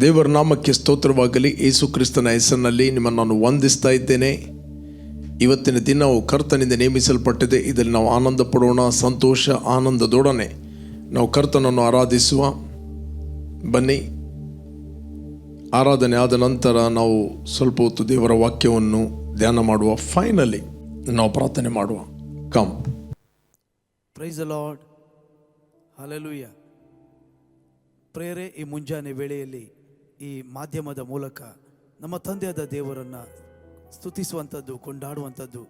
ದೇವರ ನಾಮಕ್ಕೆ ಸ್ತೋತ್ರವಾಗಲಿ. ಯೇಸು ಕ್ರಿಸ್ತನ ಹೆಸರಿನಲ್ಲಿ ನಿಮ್ಮನ್ನು ನಾನು ವಂದಿಸ್ತಾ ಇದ್ದೇನೆ. ಇವತ್ತಿನ ದಿನವು ಕರ್ತನಿಂದ ನೇಮಿಸಲ್ಪಟ್ಟಿದೆ. ಇದರಲ್ಲಿ ನಾವು ಆನಂದ ಪಡೋಣ, ಸಂತೋಷ, ಆನಂದದೊಡನೆ. ನಾವು ಕರ್ತನನ್ನು ಆರಾಧಿಸುವ. ಬನ್ನಿ. ಆರಾಧನೆ ಆದ ನಂತರ ನಾವು ಸ್ವಲ್ಪ ಹೊತ್ತು ದೇವರ ವಾಕ್ಯವನ್ನು ಧ್ಯಾನ ಮಾಡುವ. ಫೈನಲಿ ನಾವು ಪ್ರಾರ್ಥನೆ ಮಾಡುವ. ಕಮ್ ಪ್ರೈಸ್ ಅಲಾಡ್ ಹಲಲುಯ್ಯ ಪ್ರೇರೆ ಈ ಮುಂಜಾನೆ ವೇಳೆಯಲ್ಲಿ ಈ ಮಾಧ್ಯಮದ ಮೂಲಕ ನಮ್ಮ ತಂದೆಯಾದ ದೇವರನ್ನು ಸ್ತುತಿಸುವಂಥದ್ದು, ಕೊಂಡಾಡುವಂಥದ್ದು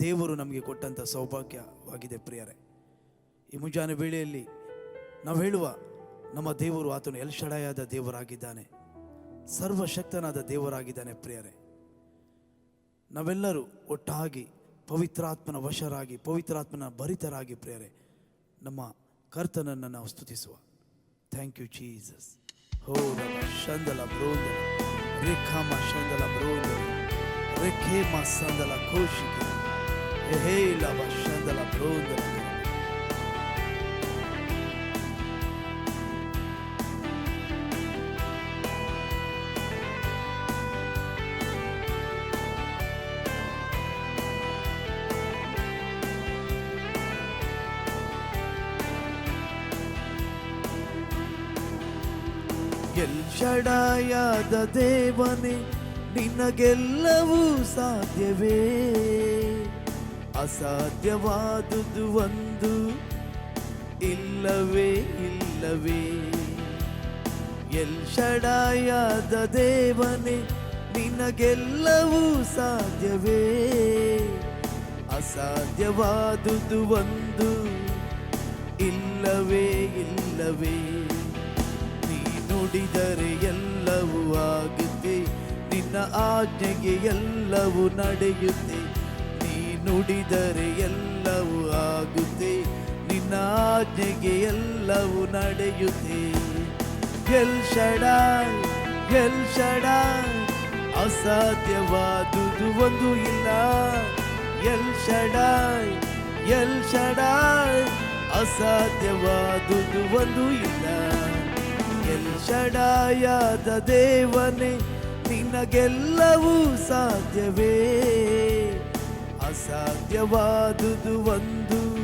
ದೇವರು ನಮಗೆ ಕೊಟ್ಟಂಥ ಸೌಭಾಗ್ಯವಾಗಿದೆ ಪ್ರಿಯರೇ. ಈ ಮುಂಜಾನೆ ವೇಳೆಯಲ್ಲಿ ನಾವು ಹೇಳುವ ನಮ್ಮ ದೇವರು ಆತನು ಎಲ್ಶಡಾಯಾದ ದೇವರಾಗಿದ್ದಾನೆ, ಸರ್ವಶಕ್ತನಾದ ದೇವರಾಗಿದ್ದಾನೆ ಪ್ರಿಯರೇ. ನಾವೆಲ್ಲರೂ ಒಟ್ಟಾಗಿ ಪವಿತ್ರಾತ್ಮನ ವಶರಾಗಿ, ಪವಿತ್ರಾತ್ಮನ ಭರಿತರಾಗಿ ಪ್ರಿಯರೇ, ನಮ್ಮ ಕರ್ತನನ್ನು ನಾವು ಸ್ತುತಿಸುವ. Thank you Jesus. Ora, xandala brunda, recama xandala brunda, requema sandala coxica, errei lava xandala brunda, ಬ್ರೋಂದಲ ದೇವನೆ, ನಿನಗೆಲ್ಲವೂ ಸಾಧ್ಯವೇ? ಅಸಾಧ್ಯವಾದುದು ಒಂದು, ಇಲ್ಲವೇ ಇಲ್ಲವೇ? ಎಲ್ಷಡಾಯಾದ ದೇವನೇ, ನಿನಗೆಲ್ಲವೂ ಸಾಧ್ಯವೇ? ಅಸಾಧ್ಯವಾದುದು ಒಂದು, ಇಲ್ಲವೇ ಇಲ್ಲವೇ? ನುಡಿದರೆ ಎಲ್ಲವೂ ಆಗುತ್ತೆ. ನಿನ್ನ ಆಜ್ಞೆಗೆ ಎಲ್ಲವೂ ನಡೆಯುತ್ತೆ. ನೀ ನುಡಿದರೆ ಎಲ್ಲವೂ ಆಗುತ್ತೆ. ನಿನ್ನ ಆಜ್ಞೆಗೆ ಎಲ್ಲವೂ ನಡೆಯುತ್ತೆ. ಗೆಲ್ ಶಡಾಯ್ ಗೆಲ್ ಶಡಾಯ್ ಅಸಾಧ್ಯವಾದುದು ಒಂದು ಇಲ್ಲ. ಎಲ್ ಶಡಾಯ್ ಎಲ್ ಶಡಾಯ್ ಅಸಾಧ್ಯವಾದುದು ಒಂದು ಇಲ್ಲ. ಎಲ್ ದೇವನೆ, ನಿನಗೆಲ್ಲವೂ ಸಾಧ್ಯವೇ? ಅಸಾಧ್ಯವಾದುದು ಒಂದು,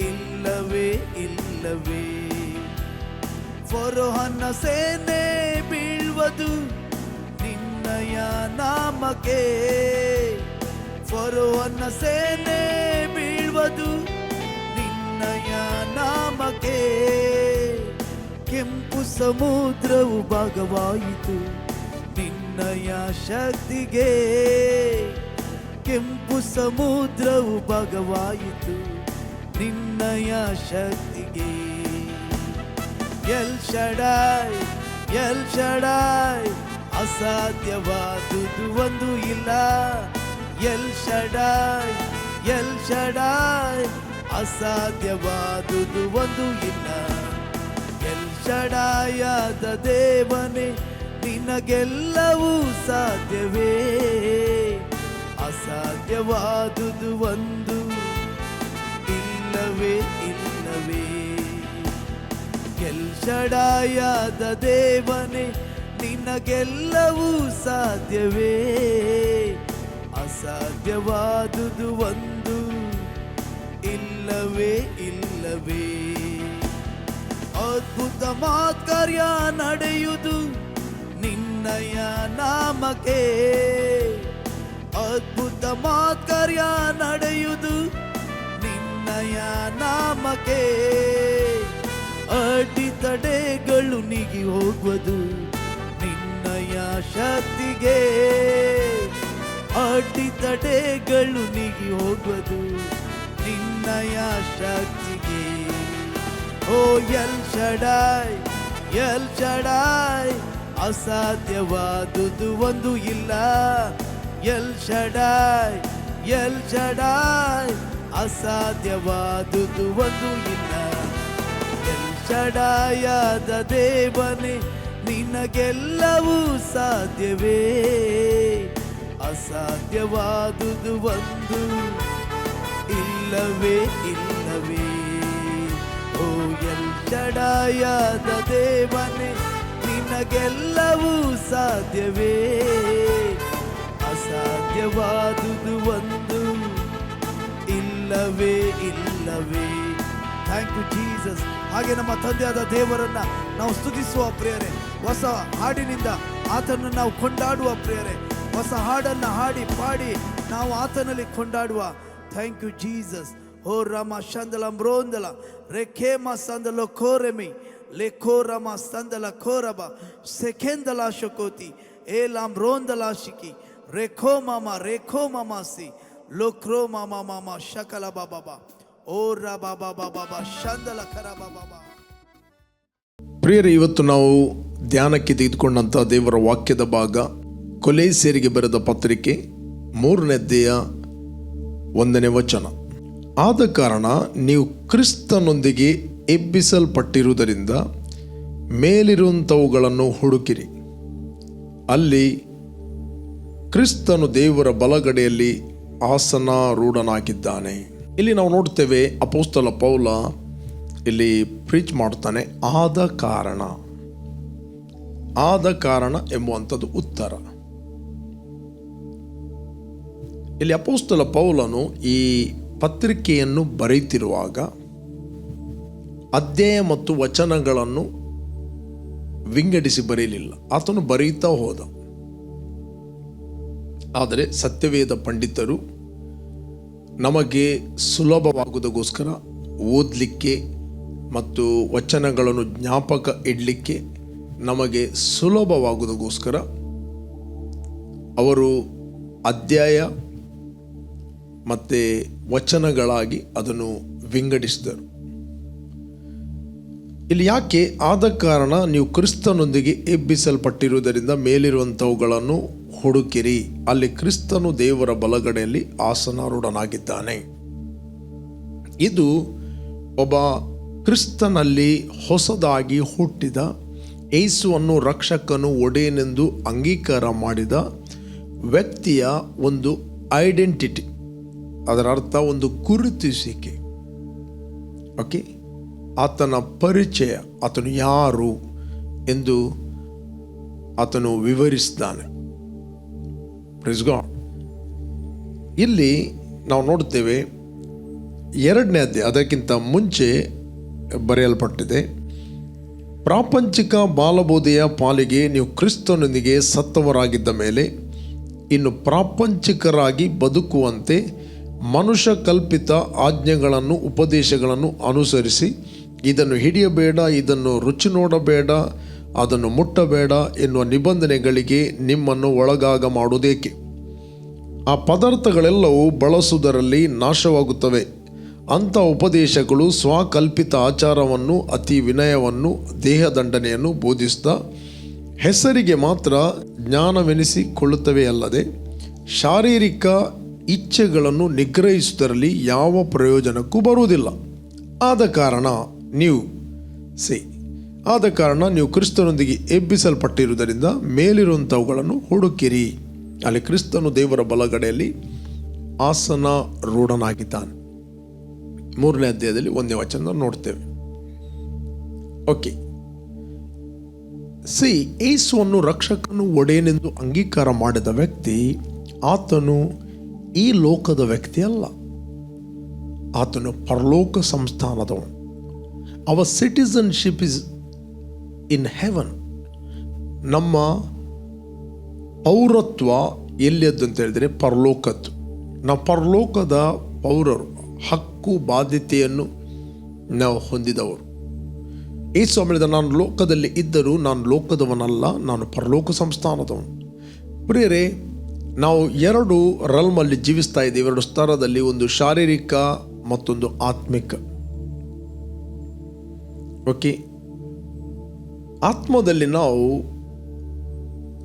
ಇಲ್ಲವೇ ಇಲ್ಲವೇ? ಫರೋಹನ ಸೇನೆ ಬೀಳುವುದು ನಿನ್ನಯ ನಾಮಕ್ಕೆ. ಫರೋಹನ ಸೇನೆ ಬೀಳುವುದು ನಿನ್ನಯ ನಾಮಕ್ಕೆ. ಕೆಂಪು ಸಮುದ್ರವು ಭಾಗವಾಯಿತು. ನಿನ್ನಯ ಶಕ್ತಿಗೆ ಕೆಂಪು ಸಮುದ್ರವು ಭಾಗವಾಯಿತು. ನಿನ್ನಯ ಶಕ್ತಿಗೆ ಎಲ್ ಶಡಾಯ್ ಎಲ್ ಶಡಾಯ್, ಅಸಾಧ್ಯವಾದುದು ಒಂದು ಇಲ್ಲ. ಎಲ್ ಶಡಾಯ್ ಎಲ್ ಶಡಾಯ್, ಅಸಾಧ್ಯವಾದುದು ಒಂದು ಇಲ್ಲ. ಎಲ್ ಶಡಾಯಾದ ದೇವನೇ, ನಿನಗೆಲ್ಲವೂ ಸಾಧ್ಯವೇ? ಅಸಾಧ್ಯವಾದುದು ಒಂದು, ಇಲ್ಲವೇ ಇಲ್ಲವೇ? ಎಲ್ ಶಡಾಯಾದ ದೇವನೇ, ನಿನಗೆಲ್ಲವೂ ಸಾಧ್ಯವೇ? ಅಸಾಧ್ಯವಾದುದು ಒಂದು, ಇಲ್ಲವೇ ಇಲ್ಲವೇ? ಅದ್ಭುತ ಮಾತ್ಕಾರ್ಯ ನಡೆಯುವುದು ನಿನ್ನಯ ನಾಮಕೆ ಅದ್ಭುತ ಮಾತ್ಕಾರ್ಯ ನಡೆಯುವುದು ನಿನ್ನಯ ನಾಮಕ್ಕೆ. ಅಡ್ಡಿತಡೆಗಳು ನಿಗಿ ಹೋಗುವುದು ನಿನ್ನಯ ಶಕ್ತಿಗೆ. ಅಡ್ಡಿತಡೆಗಳು ನಿಗಿ ಹೋಗುವುದು ನಿನ್ನಯ ಶಕ್ತಿಗೆ. ಓ, ಎಲ್ ಚಡಾಯ್ ಎಲ್ ಚಡಾಯ್ ಅಸಾಧ್ಯವಾದುದು ಒಂದು ಇಲ್ಲ. ಎಲ್ ಚಡಾಯ್ ಎಲ್ ಚಡಾಯ್ ಅಸಾಧ್ಯವಾದುದು ಒಂದು ಇಲ್ಲ. ಎಲ್ ಚಡಾಯಾದ ದೇವನೆ, ನಿನಗೆಲ್ಲವೂ ಸಾಧ್ಯವೇ. ಅಸಾಧ್ಯವಾದುದು ಒಂದು ಇಲ್ಲವೇ ಇಲ್ಲವೇ ಓ ದೇವನೆ, ನಿನಗೆಲ್ಲವೂ ಸಾಧ್ಯವೇ? ಅಸಾಧ್ಯವಾದುದು ಒಂದು, ಇಲ್ಲವೇ ಇಲ್ಲವೇ? ಥ್ಯಾಂಕ್ ಯು ಜೀಸಸ್ ಹಾಗೆ ನಮ್ಮ ತಂದೆಯಾದ ದೇವರನ್ನ ನಾವು ಸ್ತುತಿಸುವ ಪ್ರೇಯರೆ, ಹೊಸ ಹಾಡಿನಿಂದ ಆತನನ್ನು ನಾವು ಕೊಂಡಾಡುವ ಪ್ರೇಯರೆ, ಹೊಸ ಹಾಡನ್ನು ಹಾಡಿ ಪಾಡಿ ನಾವು ಆತನಲ್ಲಿ ಕೊಂಡಾಡುವ. ಥ್ಯಾಂಕ್ ಯು ಜೀಸಸ್ ಓ ರಾಮ, ಶಂದಲ ಮ್ರೋಂದಲ ರೆಖೇಮ ಸಂದಲ ಕೋರೆಮಿ ಲೆಖೋರಮ ಸಂದಲ ಕೋರಬ ಸೆಕೆಂದಲ ಶಕೋತಿ ಏಲಾಂ ರೋಂದಲ ಶಿಕಿ ರೆಖೋ ಮಾಮ ರೆಖೋ ಮಾಮಾಸಿ ಲೋಕ್ರೋ ಮಾಮ ಮಾಮ ಶಕಲ ಬಾಬಾ ಓ ರಾ ಬಾಬಾ ಬಾಬಾ ಶಂದಲ ಕರ ಬಾಬಾ ಪ್ರಿಯರೇ, ಇವತ್ತು ನಾವು ಧ್ಯಾನಕ್ಕೆ ತೆಗೆದುಕೊಂಡಂಥ ದೇವರ ವಾಕ್ಯದ ಭಾಗ ಕೊಲೆ ಸೇರಿಗೆ ಬರೆದ ಪತ್ರಿಕೆ ಮೂರನೇದ್ದೆಯ ಒಂದನೇ ವಚನ. ಆದ ಕಾರಣ ನೀವು ಕ್ರಿಸ್ತನೊಂದಿಗೆ ಎಬ್ಬಿಸಲ್ಪಟ್ಟಿರುವುದರಿಂದ ಮೇಲಿರುವಂಥವುಗಳನ್ನು ಹುಡುಕಿರಿ. ಅಲ್ಲಿ ಕ್ರಿಸ್ತನು ದೇವರ ಬಲಗಡೆಯಲ್ಲಿ ಆಸನಾರೂಢನಾಗಿದ್ದಾನೆ. ಇಲ್ಲಿ ನಾವು ನೋಡ್ತೇವೆ ಅಪೋಸ್ತಲ ಪೌಲ ಇಲ್ಲಿ ಪ್ರೀಚ್ ಮಾಡ್ತಾನೆ ಆದ ಕಾರಣ ಆದ ಕಾರಣ ಎಂಬುವಂಥದ್ದು ಉತ್ತರ. ಇಲ್ಲಿ ಅಪೋಸ್ತಲ ಪೌಲನು ಈ ಪತ್ರಿಕೆಯನ್ನು ಬರೆಯುತ್ತಿರುವಾಗ ಅಧ್ಯಾಯ ಮತ್ತು ವಚನಗಳನ್ನು ವಿಂಗಡಿಸಿ ಬರೆಯಲಿಲ್ಲ. ಆತನು ಬರೆಯುತ್ತಾ ಹೋದ. ಆದರೆ ಸತ್ಯವೇದ ಪಂಡಿತರು ನಮಗೆ ಸುಲಭವಾಗುವುದಕ್ಕೋಸ್ಕರ ಓದಲಿಕ್ಕೆ ಮತ್ತು ವಚನಗಳನ್ನು ಜ್ಞಾಪಕ ಇಡಲಿಕ್ಕೆ ನಮಗೆ ಸುಲಭವಾಗುವುದಕ್ಕೋಸ್ಕರ ಅವರು ಅಧ್ಯಾಯ ಮತ್ತು ವಚನಗಳಾಗಿ ಅದನ್ನು ವಿಂಗಡಿಸಿದರು. ಇಲ್ಲಿ ಯಾಕೆ ಆದ ಕಾರಣ ನೀವು ಕ್ರಿಸ್ತನೊಂದಿಗೆ ಎಬ್ಬಿಸಲ್ಪಟ್ಟಿರುವುದರಿಂದ ಮೇಲಿರುವಂಥವುಗಳನ್ನು ಹುಡುಕಿರಿ. ಅಲ್ಲಿ ಕ್ರಿಸ್ತನು ದೇವರ ಬಲಗಡೆಯಲ್ಲಿ ಆಸನಾರೂಢನಾಗಿದ್ದಾನೆ. ಇದು ಒಬ್ಬ ಕ್ರಿಸ್ತನಲ್ಲಿ ಹೊಸದಾಗಿ ಹುಟ್ಟಿದ ಏಸುವನ್ನು ರಕ್ಷಕನು ಒಡೆಯನೆಂದು ಅಂಗೀಕಾರ ಮಾಡಿದ ವ್ಯಕ್ತಿಯ ಒಂದು ಐಡೆಂಟಿಟಿ. ಅದರ ಅರ್ಥ ಒಂದು ಗುರುತಿಸಿಕೆ ಓಕೆ ಆತನ ಪರಿಚಯ, ಆತನು ಯಾರು ಎಂದು ಆತನು ವಿವರಿಸಿದ್ದಾನೆ ಗಾಡ್ ಇಲ್ಲಿ ನಾವು ನೋಡ್ತೇವೆ ಎರಡನೇ ಅಧ್ಯಾಯ, ಅದಕ್ಕಿಂತ ಮುಂಚೆ ಬರೆಯಲ್ಪಟ್ಟಿದೆ, ಪ್ರಾಪಂಚಿಕ ಬಾಲಬೋಧೆಯ ಪಾಲಿಗೆ ನೀವು ಕ್ರಿಸ್ತನೊಂದಿಗೆ ಸತ್ತವರಾಗಿದ್ದ ಮೇಲೆ ಇನ್ನು ಪ್ರಾಪಂಚಿಕರಾಗಿ ಬದುಕುವಂತೆ ಮನುಷ್ಯ ಕಲ್ಪಿತ ಆಜ್ಞೆಗಳನ್ನು, ಉಪದೇಶಗಳನ್ನು ಅನುಸರಿಸಿ ಇದನ್ನು ಹಿಡಿಯಬೇಡ, ಇದನ್ನು ರುಚಿ ನೋಡಬೇಡ, ಅದನ್ನು ಮುಟ್ಟಬೇಡ ಎನ್ನುವ ನಿಬಂಧನೆಗಳಿಗೆ ನಿಮ್ಮನ್ನು ಒಳಗಾಗ ಮಾಡುವುದೇಕೆ? ಆ ಪದಾರ್ಥಗಳೆಲ್ಲವೂ ಬಳಸುವುದರಲ್ಲಿ ನಾಶವಾಗುತ್ತವೆ. ಅಂಥ ಉಪದೇಶಗಳು ಸ್ವಕಲ್ಪಿತ ಆಚಾರವನ್ನು, ಅತಿ ವಿನಯವನ್ನು, ದೇಹದಂಡನೆಯನ್ನು ಬೋಧಿಸ್ತಾ ಹೆಸರಿಗೆ ಮಾತ್ರ ಜ್ಞಾನವೆನಿಸಿಕೊಳ್ಳುತ್ತವೆ ಅಲ್ಲದೆ ಶಾರೀರಿಕ ಇಚ್ಛೆಗಳನ್ನು ನಿಗ್ರಹಿಸುವುದರಲ್ಲಿ ಯಾವ ಪ್ರಯೋಜನಕ್ಕೂ ಬರುವುದಿಲ್ಲ. ಆದ ಕಾರಣ ನೀವು ಸಿ ಆದ ಕಾರಣ ನೀವು ಕ್ರಿಸ್ತನೊಂದಿಗೆ ಎಬ್ಬಿಸಲ್ಪಟ್ಟಿರುವುದರಿಂದ ಮೇಲಿರುವಂಥವುಗಳನ್ನು ಹುಡುಕಿರಿ. ಅಲ್ಲಿ ಕ್ರಿಸ್ತನು ದೇವರ ಬಲಗಡೆಯಲ್ಲಿ ಆಸನ ರೂಢನಾಗಿದ್ದಾನೆ ಮೂರನೇ ಅಧ್ಯಾಯದಲ್ಲಿ ಒಂದೇ ವಚನ ನೋಡ್ತೇವೆ. ಓಕೆ ಸಿ ಏಸುವನ್ನು ರಕ್ಷಕನು ಒಡೆಯನೆಂದು ಅಂಗೀಕಾರ ಮಾಡಿದ ವ್ಯಕ್ತಿ ಆತನು ಈ ಲೋಕದ ವ್ಯಕ್ತಿ ಅಲ್ಲ. ಆತನು ಪರಲೋಕ ಸಂಸ್ಥಾನದವನು. Our citizenship is in heaven ನಮ್ಮ ಪೌರತ್ವ ಎಲ್ಲಿಯದ್ದು ಅಂತ ಹೇಳಿದರೆ ಪರಲೋಕದ್ದು. ನಾವು ಪರಲೋಕದ ಪೌರರು, ಹಕ್ಕು, ಬಾಧ್ಯತೆಯನ್ನು ನಾವು ಹೊಂದಿದವರು. ಈ ಸ್ವಾಮಿದ ನಾನು ಲೋಕದಲ್ಲಿ ಇದ್ದರೂ ನಾನು ಲೋಕದವನಲ್ಲ, ನಾನು ಪರಲೋಕ ಸಂಸ್ಥಾನದವನು. ಪ್ರಿಯರೇ ನಾವು ಎರಡು ರಲ್ಮಲ್ಲಿ ಜೀವಿಸ್ತಾ ಇದ್ದೀವಿ. ಎರಡು ಸ್ತರದಲ್ಲಿ ಒಂದು ಶಾರೀರಿಕ ಮತ್ತೊಂದು ಆತ್ಮಿಕ. ಓಕೆ ಆತ್ಮದಲ್ಲಿ ನಾವು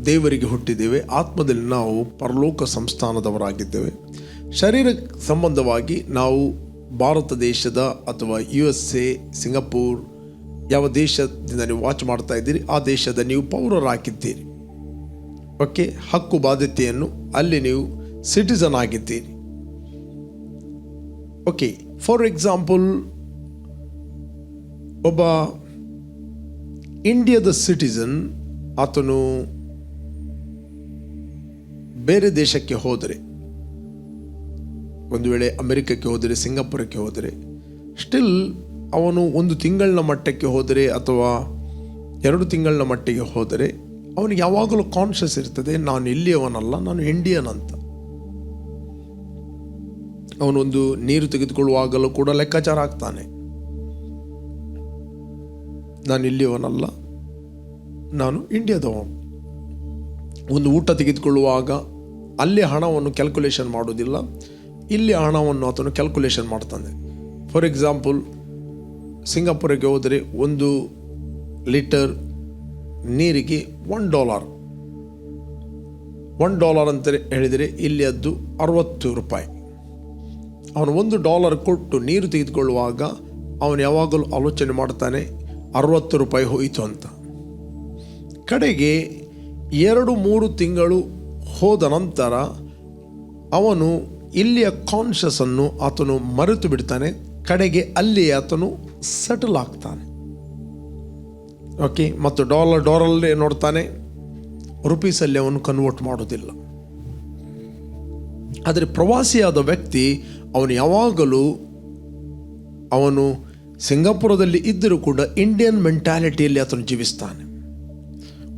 ದೇವರಿಗೆ ಹುಟ್ಟಿದ್ದೇವೆ. ಆತ್ಮದಲ್ಲಿ ನಾವು ಪರಲೋಕ ಸಂಸ್ಥಾನದವರಾಗಿದ್ದೇವೆ. ಶರೀರ ಸಂಬಂಧವಾಗಿ ನಾವು ಭಾರತ ದೇಶದ ಅಥವಾ ಯು ಎಸ್ ಎ ಸಿಂಗಪೂರ್ ಯಾವ ದೇಶದಿಂದ ನೀವು ವಾಚ್ ಮಾಡ್ತಾ ಇದ್ದೀರಿ. ಆ ದೇಶದ ನೀವು ಪೌರರಾಗಿದ್ದೀರಿ. ಓಕೆ ಹಕ್ಕು ಬಾಧ್ಯತೆಯನ್ನು ಅಲ್ಲಿ ನೀವು ಸಿಟಿಸನ್ ಆಗಿದ್ದೀರಿ. ಓಕೆ ಫಾರ್ ಎಕ್ಸಾಂಪಲ್ ಒಬ್ಬ ಇಂಡಿಯಾದ ಸಿಟಿಸನ್ ಆತನು ಬೇರೆ ದೇಶಕ್ಕೆ ಹೋದರೆ, ಒಂದು ವೇಳೆ ಅಮೆರಿಕಕ್ಕೆ ಹೋದರೆ, ಸಿಂಗಾಪುರಕ್ಕೆ ಹೋದರೆ ಸ್ಟಿಲ್ ಅವನು ಒಂದು ತಿಂಗಳ ಮಟ್ಟಕ್ಕೆ ಹೋದರೆ ಅಥವಾ ಎರಡು ತಿಂಗಳ ಮಟ್ಟಿಗೆ ಹೋದರೆ ಅವನಿಗೆ ಯಾವಾಗಲೂ ಕಾನ್ಷಿಯಸ್ ಇರ್ತದೆ, ನಾನು ಇಲ್ಲಿಯವನಲ್ಲ ನಾನು ಇಂಡಿಯನ್ ಅಂತ ಅವನೊಂದು ನೀರು ತೆಗೆದುಕೊಳ್ಳುವಾಗಲೂ ಕೂಡ ಲೆಕ್ಕಾಚಾರ ಆಗ್ತಾನೆ. ನಾನು ಇಲ್ಲಿಯವನಲ್ಲ ನಾನು ಇಂಡಿಯಾದವನು ಒಂದು ಊಟ ತೆಗೆದುಕೊಳ್ಳುವಾಗ ಅಲ್ಲಿ ಹಣವನ್ನು ಕ್ಯಾಲ್ಕುಲೇಷನ್ ಮಾಡೋದಿಲ್ಲ ಇಲ್ಲಿ ಹಣವನ್ನು ಆತನು ಕ್ಯಾಲ್ಕುಲೇಷನ್ ಮಾಡ್ತಾನೆ. ಫಾರ್ ಎಕ್ಸಾಂಪಲ್ ಸಿಂಗಾಪುರಕ್ಕೆ ಹೋದರೆ ಒಂದು ಲೀಟರ್ ನೀರಿಗೆ ಒನ್ ಡಾಲರ್ ಒನ್ ಡಾಲರ್ ಅಂತ ಹೇಳಿದರೆ ಇಲ್ಲಿ ಅದು ಅರವತ್ತು ರೂಪಾಯಿ. ಅವನು ಒಂದು ಡಾಲರ್ ಕೊಟ್ಟು ನೀರು ತೆಗೆದುಕೊಳ್ಳುವಾಗ ಅವನು ಯಾವಾಗಲೂ ಆಲೋಚನೆ ಮಾಡ್ತಾನೆ, ಅರವತ್ತು ರೂಪಾಯಿ ಹೋಯಿತು ಅಂತ. ಕಡೆಗೆ ಎರಡು ಮೂರು ತಿಂಗಳು ಹೋದ ನಂತರ ಅವನು ಇಲ್ಲಿಯ ಕಾನ್ಷಿಯಸನ್ನು ಆತನು ಮರೆತು ಬಿಡ್ತಾನೆ, ಕಡೆಗೆ ಅಲ್ಲಿ ಆತನು ಸೆಟಲ್ ಆಗ್ತಾನೆ. ಓಕೆ, ಮತ್ತು ಡಾಲರ್ ಡಾಲರಲ್ಲೇ ನೋಡ್ತಾನೆ, ರುಪೀಸಲ್ಲಿ ಅವನು ಕನ್ವರ್ಟ್ ಮಾಡೋದಿಲ್ಲ. ಆದರೆ ಪ್ರವಾಸಿಯಾದ ವ್ಯಕ್ತಿ, ಅವನು ಯಾವಾಗಲೂ ಅವನು ಸಿಂಗಾಪುರದಲ್ಲಿ ಇದ್ದರೂ ಕೂಡ ಇಂಡಿಯನ್ ಮೆಂಟ್ಯಾಲಿಟಿಯಲ್ಲಿ ಆತನು ಜೀವಿಸ್ತಾನೆ.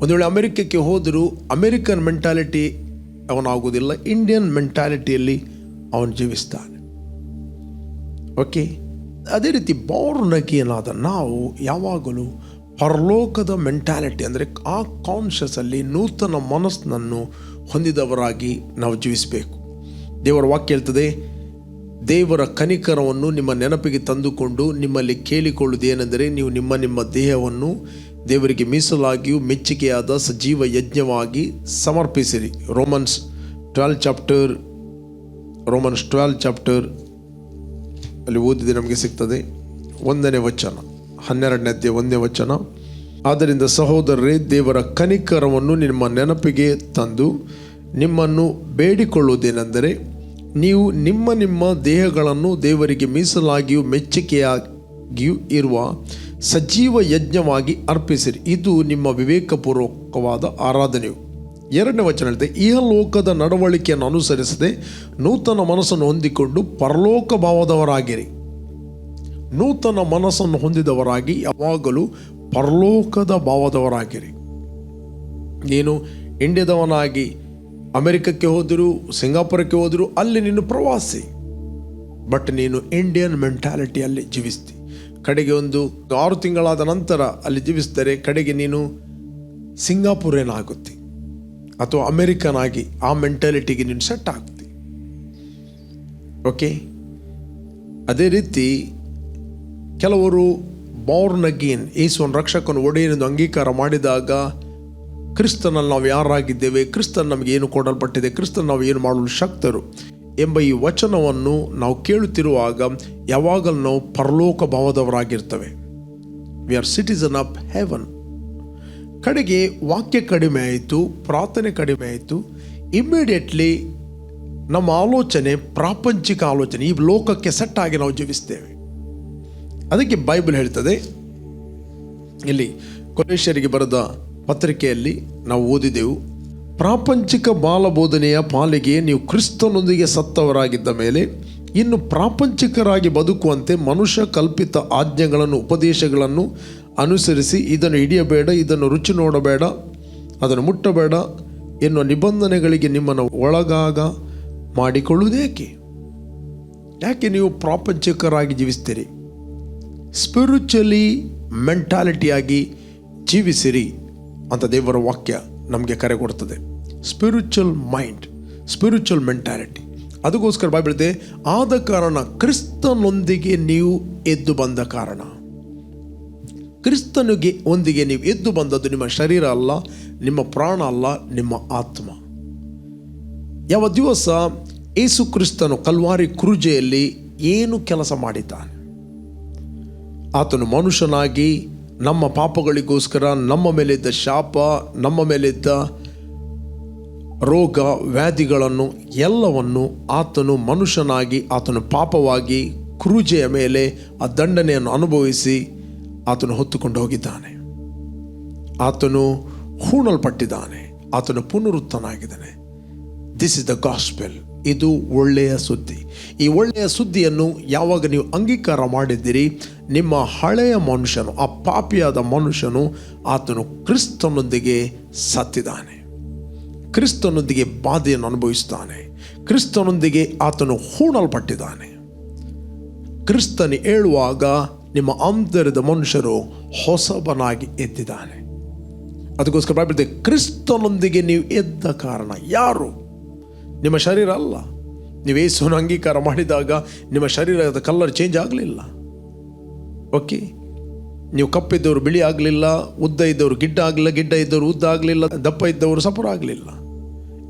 ಒಂದು ವೇಳೆ ಅಮೆರಿಕಕ್ಕೆ ಹೋದರೂ ಅಮೆರಿಕನ್ ಮೆಂಟ್ಯಾಲಿಟಿ ಅವನಾಗುವುದಿಲ್ಲ ಇಂಡಿಯನ್ ಮೆಂಟ್ಯಾಲಿಟಿಯಲ್ಲಿ ಅವನು ಜೀವಿಸ್ತಾನೆ. ಓಕೆ, ಅದೇ ರೀತಿ ಬೌರ್ನಗಿಯನಾದ ನಾವು ಯಾವಾಗಲೂ ಪರಲೋಕದ ಮೆಂಟ್ಯಾಲಿಟಿ ಅಂದರೆ ಆ ಕಾನ್ಷಿಯಸಲ್ಲಿ ನೂತನ ಮನಸ್ಸನ್ನು ಹೊಂದಿದವರಾಗಿ ನಾವು ಜೀವಿಸಬೇಕು. ದೇವರ ವಾಕ್ಯ ಹೇಳ್ತದೆ, ದೇವರ ಕನಿಕರವನ್ನು ನಿಮ್ಮ ನೆನಪಿಗೆ ತಂದುಕೊಂಡು ನಿಮ್ಮಲ್ಲಿ ಕೇಳಿಕೊಳ್ಳುವುದೇನೆಂದರೆ ನೀವು ನಿಮ್ಮ ನಿಮ್ಮ ದೇಹವನ್ನು ದೇವರಿಗೆ ಮೀಸಲಾಗಿಯೂ ಮೆಚ್ಚುಗೆಯಾದ ಸಜೀವ ಯಜ್ಞವಾಗಿ ಸಮರ್ಪಿಸಿರಿ. Romans twelve chapter Romans twelve chapter ಅಲ್ಲಿ ಓದಿದೆ ನಮಗೆ ಸಿಗ್ತದೆ ಒಂದನೇ ವಚನ. ಹನ್ನೆರಡನೇ ಅಧ್ಯಾಯ ಒಂದನೇ ವಚನ. ಆದ್ದರಿಂದ ಸಹೋದರರೇ, ದೇವರ ಕನಿಕರವನ್ನು ನಿಮ್ಮ ನೆನಪಿಗೆ ತಂದು ನಿಮ್ಮನ್ನು ಬೇಡಿಕೊಳ್ಳುವುದೇನೆಂದರೆ, ನೀವು ನಿಮ್ಮ ನಿಮ್ಮ ದೇಹಗಳನ್ನು ದೇವರಿಗೆ ಮೀಸಲಾಗಿಯೂ ಮೆಚ್ಚುಗೆಯಾಗಿಯೂ ಇರುವ ಸಜೀವ ಯಜ್ಞವಾಗಿ ಅರ್ಪಿಸಿರಿ. ಇದು ನಿಮ್ಮ ವಿವೇಕಪೂರ್ವಕವಾದ ಆರಾಧನೆಯು. ಎರಡನೇ ವಚನ ಹೇಳಿದೆ ಇಹಲೋಕದ ನಡವಳಿಕೆಯನ್ನು ಅನುಸರಿಸದೆ ನೂತನ ಮನಸ್ಸನ್ನು ಹೊಂದಿಕೊಂಡು ಪರಲೋಕ ಭಾವದವರಾಗಿರಿ. ನೂತನ ಮನಸ್ಸನ್ನು ಹೊಂದಿದವರಾಗಿ ಯಾವಾಗಲೂ ಪರಲೋಕದ ಭಾವದವರಾಗಿರಿ. ನೀನು ಇಂಡಿಯಾದವನಾಗಿ ಅಮೆರಿಕಕ್ಕೆ ಹೋದರೂ, ಸಿಂಗಾಪುರಕ್ಕೆ ಹೋದರೂ ಅಲ್ಲಿ ನೀನು ಪ್ರವಾಸಿ. ಬಟ್ ನೀನು ಇಂಡಿಯನ್ ಮೆಂಟಾಲಿಟಿಯಲ್ಲಿ ಜೀವಿಸ್ತಿ. ಕಡೆಗೆ ಒಂದು ಆರು ತಿಂಗಳಾದ ನಂತರ ಅಲ್ಲಿ ಜೀವಿಸಿದರೆ ಕಡೆಗೆ ನೀನು ಸಿಂಗಾಪುರೇನಾಗುತ್ತೆ ಅಥವಾ ಅಮೆರಿಕನ್ ಆಗಿ ಆ ಮೆಂಟಾಲಿಟಿಗೆ ನೀನು ಸೆಟ್ ಆಗ್ತಿ ಓಕೆ? ಅದೇ ರೀತಿ ಕೆಲವರು ಬಾರ್ನ್ ಅಗೇನ್ ಏಸುವನ್ ರಕ್ಷಕನು ಒಡೆಯನೆಂದು ಅಂಗೀಕಾರ ಮಾಡಿದಾಗ ಕ್ರಿಸ್ತನಲ್ಲಿ ನಾವು ಯಾರಾಗಿದ್ದೇವೆ? ಕ್ರಿಸ್ತನ್ ಏನು ಕೊಡಲ್ಪಟ್ಟಿದೆ? ಕ್ರಿಸ್ತನ್ ನಾವು ಏನು ಮಾಡಲು ಶಕ್ತರು? ಎಂಬ ಈ ವಚನವನ್ನು ನಾವು ಕೇಳುತ್ತಿರುವಾಗ ಯಾವಾಗಲೂ ನಾವು ಪರಲೋಕ ಭಾವದವರಾಗಿರ್ತವೆ. We are citizen of heaven ಕಡೆಗೆ ವಾಕ್ಯ ಕಡಿಮೆ ಆಯಿತು, ಪ್ರಾರ್ಥನೆ ಕಡಿಮೆ ಆಯಿತು. ಇಮ್ಮಿಡಿಯೇಟ್ಲಿ ನಮ್ಮ ಆಲೋಚನೆ ಪ್ರಾಪಂಚಿಕ ಆಲೋಚನೆ, ಈ ಲೋಕಕ್ಕೆ ಸೆಟ್ ಆಗಿ ನಾವು ಜೀವಿಸ್ತೇವೆ. ಅದಕ್ಕೆ ಬೈಬಲ್ ಹೇಳ್ತದೆ. ಇಲ್ಲಿ ಕೊಲೇಶ್ವರಿಗೆ ಬರೆದ ಪತ್ರಿಕೆಯಲ್ಲಿ ನಾವು ಓದಿದೆವು, ಪ್ರಾಪಂಚಿಕ ಬಾಲಬೋಧನೆಯ ಪಾಲಿಗೆ ನೀವು ಕ್ರಿಸ್ತನೊಂದಿಗೆ ಸತ್ತವರಾಗಿದ್ದ ಮೇಲೆ ಇನ್ನು ಪ್ರಾಪಂಚಿಕರಾಗಿ ಬದುಕುವಂತೆ ಮನುಷ್ಯ ಕಲ್ಪಿತ ಆಜ್ಞೆಗಳನ್ನು, ಉಪದೇಶಗಳನ್ನು ಅನುಸರಿಸಿ ಇದನ್ನು ಹಿಡಿಯಬೇಡ, ಇದನ್ನು ರುಚಿ ನೋಡಬೇಡ, ಅದನ್ನು ಮುಟ್ಟಬೇಡ ಎನ್ನುವ ನಿಬಂಧನೆಗಳಿಗೆ ನಿಮ್ಮನ್ನು ಒಳಗಾಗ ಮಾಡಿಕೊಳ್ಳುವುದೇಕೆ? ಯಾಕೆ ನೀವು ಪ್ರಾಪಂಚಿಕರಾಗಿ ಜೀವಿಸ್ತೀರಿ? ಸ್ಪಿರಿಚುವಲಿ ಮೆಂಟಾಲಿಟಿಯಾಗಿ ಜೀವಿಸಿರಿ ಅಂತ ದೇವರ ವಾಕ್ಯ ನಮಗೆ ಕರೆ ಕೊಡ್ತದೆ. ಸ್ಪಿರಿಚುವಲ್ ಮೈಂಡ್ ಸ್ಪಿರಿಚುವಲ್ ಮೆಂಟಾಲಿಟಿ ಅದಕ್ಕೋಸ್ಕರ ಬಾಯ್ ಇದೆ, ಆದ ಕಾರಣ ಕ್ರಿಸ್ತನೊಂದಿಗೆ ನೀವು ಎದ್ದು ಬಂದ ಕಾರಣ. ಕ್ರಿಸ್ತನಿಗೆ ಒಂದಿಗೆ ನೀವು ಎದ್ದು ಬಂದದ್ದು ನಿಮ್ಮ ಶರೀರ ಅಲ್ಲ, ನಿಮ್ಮ ಪ್ರಾಣ ಅಲ್ಲ, ನಿಮ್ಮ ಆತ್ಮ. ಯಾವ ದಿವಸ ಏಸು ಕ್ರಿಸ್ತನು ಕಲ್ವಾರಿ ಕುರುಜೆಯಲ್ಲಿ ಏನು ಕೆಲಸ ಮಾಡಿದ್ದಾನೆ? ಆತನು ಮನುಷ್ಯನಾಗಿ ನಮ್ಮ ಪಾಪಗಳಿಗೋಸ್ಕರ ನಮ್ಮ ಮೇಲಿದ್ದ ಶಾಪ, ನಮ್ಮ ಮೇಲಿದ್ದ ರೋಗ, ವ್ಯಾಧಿಗಳನ್ನು ಎಲ್ಲವನ್ನು ಆತನು ಮನುಷ್ಯನಾಗಿ, ಆತನು ಪಾಪವಾಗಿ ಕ್ರೂಜೆಯ ಮೇಲೆ ಆ ದಂಡನೆಯನ್ನು ಅನುಭವಿಸಿ ಆತನು ಹೊತ್ತುಕೊಂಡು ಹೋಗಿದ್ದಾನೆ. ಆತನು ಹೂಣಲ್ಪಟ್ಟಿದ್ದಾನೆ. ಆತನು ಪುನರುತ್ತನಾಗಿದ್ದಾನೆ. ದಿಸ್ ಇಸ್ ದ ಗಾಸ್ಪೆಲ್ ಇದು ಒಳ್ಳೆಯ ಸುದ್ದಿ. ಈ ಒಳ್ಳೆಯ ಸುದ್ದಿಯನ್ನು ಯಾವಾಗ ನೀವು ಅಂಗೀಕಾರ ಮಾಡಿದ್ದೀರಿ, ನಿಮ್ಮ ಹಳೆಯ ಮನುಷ್ಯನು, ಆ ಪಾಪಿಯಾದ ಮನುಷ್ಯನು ಆತನು ಕ್ರಿಸ್ತನೊಂದಿಗೆ ಸತ್ತಿದ್ದಾನೆ. ಕ್ರಿಸ್ತನೊಂದಿಗೆ ಬಾಧೆಯನ್ನು ಅನುಭವಿಸ್ತಾನೆ. ಕ್ರಿಸ್ತನೊಂದಿಗೆ ಆತನು ಹೂಣಲ್ಪಟ್ಟಿದ್ದಾನೆ. ಕ್ರಿಸ್ತನು ಹೇಳುವಾಗ ನಿಮ್ಮ ಆಂತರ್ಯದ ಮನುಷ್ಯರು ಹೊಸಬನಾಗಿ ಎದ್ದಿದ್ದಾನೆ. ಅದಕ್ಕೋಸ್ಕರ ಬಾಯ್ಬಿಡ್ತೀವಿ ಕ್ರಿಸ್ತನೊಂದಿಗೆ ನೀವು ಎದ್ದ ಕಾರಣ ಯಾರು? ನಿಮ್ಮ ಶರೀರ ಅಲ್ಲ. ನೀವು ಯೇಸುವನ್ನು ಅಂಗೀಕಾರ ಮಾಡಿದಾಗ ನಿಮ್ಮ ಶರೀರದ ಕಲರ್ ಚೇಂಜ್ ಆಗಲಿಲ್ಲ. ಓಕೆ ನೀವು ಕಪ್ಪಿದ್ದವರು ಬಿಳಿ ಆಗಲಿಲ್ಲ, ಉದ್ದ ಇದ್ದವರು ಗಿಡ್ಡ ಆಗಲಿಲ್ಲ, ಗಿಡ್ಡ ಇದ್ದವರು ಉದ್ದ ಆಗಲಿಲ್ಲ, ದಪ್ಪ ಇದ್ದವರು ಸಪುರ ಆಗಲಿಲ್ಲ.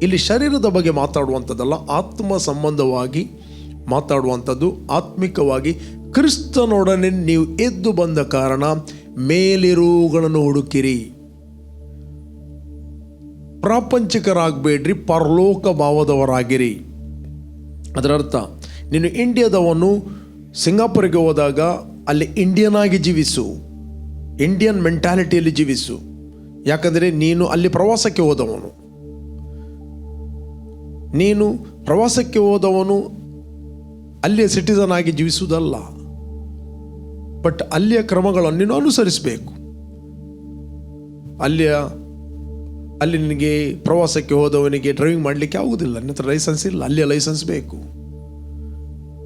ಇಲ್ಲಿ ಶರೀರದ ಬಗ್ಗೆ ಮಾತಾಡುವಂಥದ್ದಲ್ಲ ಆತ್ಮ ಸಂಬಂಧವಾಗಿ ಮಾತಾಡುವಂಥದ್ದು, ಆತ್ಮಿಕವಾಗಿ ಕ್ರಿಸ್ತನೊಡನೆ ನೀವು ಎದ್ದು ಬಂದ ಕಾರಣ ಮೇಲಿರುವುಗಳನ್ನು ಹುಡುಕಿರಿ. ಪ್ರಾಪಂಚಿಕರಾಗಬೇಡ್ರಿ ಪರಲೋಕ ಭಾವದವರಾಗಿರಿ ಅದರರ್ಥ, ನೀನು ಇಂಡಿಯಾದವನು, ಸಿಂಗಾಪುರಿಗೆ ಹೋದಾಗ ಅಲ್ಲಿ ಇಂಡಿಯನ್ ಆಗಿ ಜೀವಿಸು. ಇಂಡಿಯನ್ ಮೆಂಟ್ಯಾಲಿಟಿಯಲ್ಲಿ ಜೀವಿಸು. ಯಾಕಂದರೆ ನೀನು ಅಲ್ಲಿ ಪ್ರವಾಸಕ್ಕೆ ಹೋದವನು. ನೀನು ಪ್ರವಾಸಕ್ಕೆ ಹೋದವನು, ಅಲ್ಲಿಯ ಸಿಟಿಸನ್ ಆಗಿ ಜೀವಿಸುವುದಲ್ಲ. ಬಟ್ ಅಲ್ಲಿಯ ಕ್ರಮಗಳನ್ನು ನೀನು ಅನುಸರಿಸಬೇಕು. ಅಲ್ಲಿಯ ಅಲ್ಲಿ ನಿನಗೆ ಪ್ರವಾಸಕ್ಕೆ ಹೋದವನಿಗೆ ಡ್ರೈವಿಂಗ್ ಮಾಡಲಿಕ್ಕೆ ಆಗುವುದಿಲ್ಲ ನಿನ್ನ ಹತ್ರ ಲೈಸೆನ್ಸ್ ಇಲ್ಲ. ಅಲ್ಲಿಯ ಲೈಸೆನ್ಸ್ ಬೇಕು.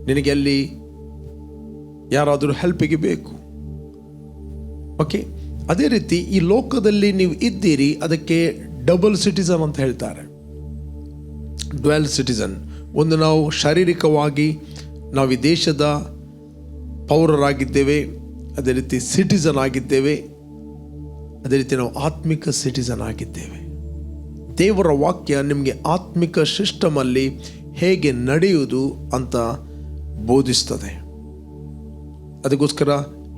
ನಿನಗೆ ಅಲ್ಲಿ ಯಾರಾದರೂ ಹೆಲ್ಪಿಗೆ ಬೇಕು. ಓಕೆ ಅದೇ ರೀತಿ ಈ ಲೋಕದಲ್ಲಿ ನೀವು ಇದ್ದೀರಿ, ಅದಕ್ಕೆ ಡಬಲ್ ಸಿಟಿಸನ್ ಅಂತ ಹೇಳ್ತಾರೆ. ಡ್ವೆಲ್ ಸಿಟಿಸನ್ ಒಂದು ನಾವು ಶಾರೀರಿಕವಾಗಿ ನಾವು ಈ ದೇಶದ ಪೌರರಾಗಿದ್ದೇವೆ, ಅದೇ ರೀತಿ ಸಿಟಿಸನ್ ಆಗಿದ್ದೇವೆ, ಅದೇ ರೀತಿ ನಾವು ಆತ್ಮಿಕ ಸಿಟಿಸನ್ ಆಗಿದ್ದೇವೆ. ದೇವರ ವಾಕ್ಯ ನಿಮಗೆ ಆತ್ಮಿಕ ಸಿಸ್ಟಮಲ್ಲಿ ಹೇಗೆ ನಡೆಯುವುದು ಅಂತ ಬೋಧಿಸ್ತದೆ. ಅದಕ್ಕೋಸ್ಕರ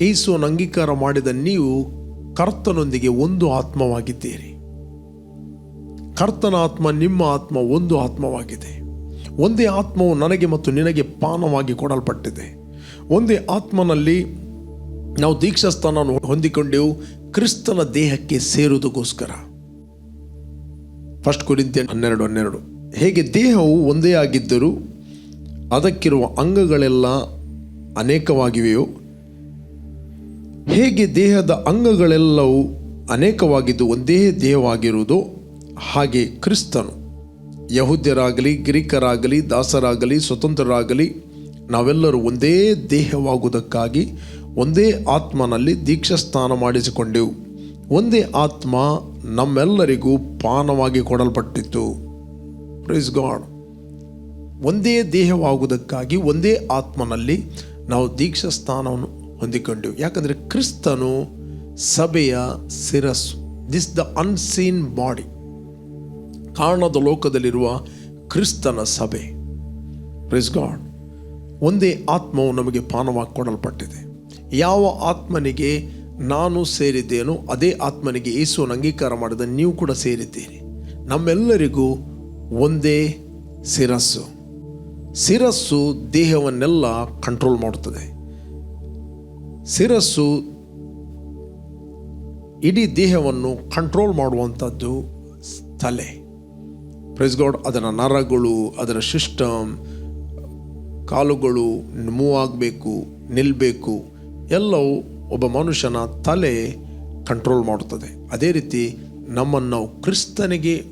ಯೇಸುವನ್ನು ಅಂಗೀಕಾರ ಮಾಡಿದ ನೀವು ಕರ್ತನೊಂದಿಗೆ ಒಂದು ಆತ್ಮವಾಗಿದ್ದೀರಿ. ಕರ್ತನ ಆತ್ಮ ನಿಮ್ಮ ಆತ್ಮ ಒಂದು ಆತ್ಮವಾಗಿದೆ. ಒಂದೇ ಆತ್ಮವು ನನಗೆ ಮತ್ತು ನಿನಗೆ ಪಾನವಾಗಿ ಕೊಡಲ್ಪಟ್ಟಿದೆ. ಒಂದೇ ಆತ್ಮನಲ್ಲಿ ನಾವು ದೀಕ್ಷಾಸ್ಥಾನವನ್ನು ಹೊಂದಿಕೊಂಡೆವು ಕ್ರಿಸ್ತನ ದೇಹಕ್ಕೆ ಸೇರುವುದಕ್ಕೋಸ್ಕರ. ಫಸ್ಟ್ ಕುರಿತಿಯ ಹನ್ನೆರಡು ಹನ್ನೆರಡು. ಹೇಗೆ ದೇಹವು ಒಂದೇ ಆಗಿದ್ದರೂ ಅದಕ್ಕಿರುವ ಅಂಗಗಳೆಲ್ಲ ಅನೇಕವಾಗಿವೆಯೋ, ಹೇಗೆ ದೇಹದ ಅಂಗಗಳೆಲ್ಲವೂ ಅನೇಕವಾಗಿದ್ದು ಒಂದೇ ದೇಹವಾಗಿರುವುದೋ ಹಾಗೆ ಕ್ರಿಸ್ತನು, ಯಹೂದ್ಯರಾಗಲಿ, ಗ್ರೀಕರಾಗಲಿ, ದಾಸರಾಗಲಿ, ಸ್ವತಂತ್ರರಾಗಲಿ, ನಾವೆಲ್ಲರೂ ಒಂದೇ ದೇಹವಾಗುವುದಕ್ಕಾಗಿ ಒಂದೇ ಆತ್ಮನಲ್ಲಿ ದೀಕ್ಷಾಸ್ನಾನ ಮಾಡಿಸಿಕೊಂಡೆವು. ಒಂದೇ ಆತ್ಮ ನಮ್ಮೆಲ್ಲರಿಗೂ ಪಾನವಾಗಿ ಕೊಡಲ್ಪಟ್ಟಿತ್ತು. ಪ್ರೈಸ್ ಗಾಡ್ ಒಂದೇ ದೇಹವಾಗುವುದಕ್ಕಾಗಿ, ಒಂದೇ ಆತ್ಮನಲ್ಲಿ ನಾವು ದೀಕ್ಷಾ ಸ್ಥಾನವನ್ನು ಹೊಂದಿಕೊಂಡೆವು. ಯಾಕಂದರೆ ಕ್ರಿಸ್ತನು ಸಭೆಯ ಶಿರಸ್ಸು ದಿಸ್ ದ ಅನ್ಸೀನ್ ಬಾಡಿ ಕಾರಣದ ಲೋಕದಲ್ಲಿರುವ ಕ್ರಿಸ್ತನ ಸಭೆ. ಪ್ರೈಸ್ ಗಾಡ್ ಒಂದೇ ಆತ್ಮವು ನಮಗೆ ಪಾನವಾಗಿ ಕೊಡಲ್ಪಟ್ಟಿದೆ. ಯಾವ ಆತ್ಮನಿಗೆ ನಾನು ಸೇರಿದ್ದೇನೋ, ಅದೇ ಆತ್ಮನಿಗೆ ಯೇಸುವನ್ನು ಅಂಗೀಕಾರ ಮಾಡಿದ ನೀವು ಕೂಡ ಸೇರಿದ್ದೀರಿ. ನಮ್ಮೆಲ್ಲರಿಗೂ ಒಂದೇ ಶಿರಸ್ಸು. ಶಿರಸ್ಸು ದೇಹವನ್ನೆಲ್ಲ ಕಂಟ್ರೋಲ್ ಮಾಡುತ್ತದೆ. ಶಿರಸ್ಸು ಇಡೀ ದೇಹವನ್ನು ಕಂಟ್ರೋಲ್ ಮಾಡುವಂಥದ್ದು ತಲೆ. ಪ್ರೆಸ್ಗೌಡ್ ಅದರ ನರಗಳು, ಅದರ ಸಿಸ್ಟಮ್ ಕಾಲುಗಳು ಮೂವ್ ಆಗಬೇಕು ನಿಲ್ಲಬೇಕು ಎಲ್ಲವೂ ಒಬ್ಬ ಮನುಷ್ಯನ ತಲೆ ಕಂಟ್ರೋಲ್ ಮಾಡುತ್ತದೆ. ಅದೇ ರೀತಿ ನಮ್ಮನ್ನು ಕ್ರಿಸ್ತನಿಗೆ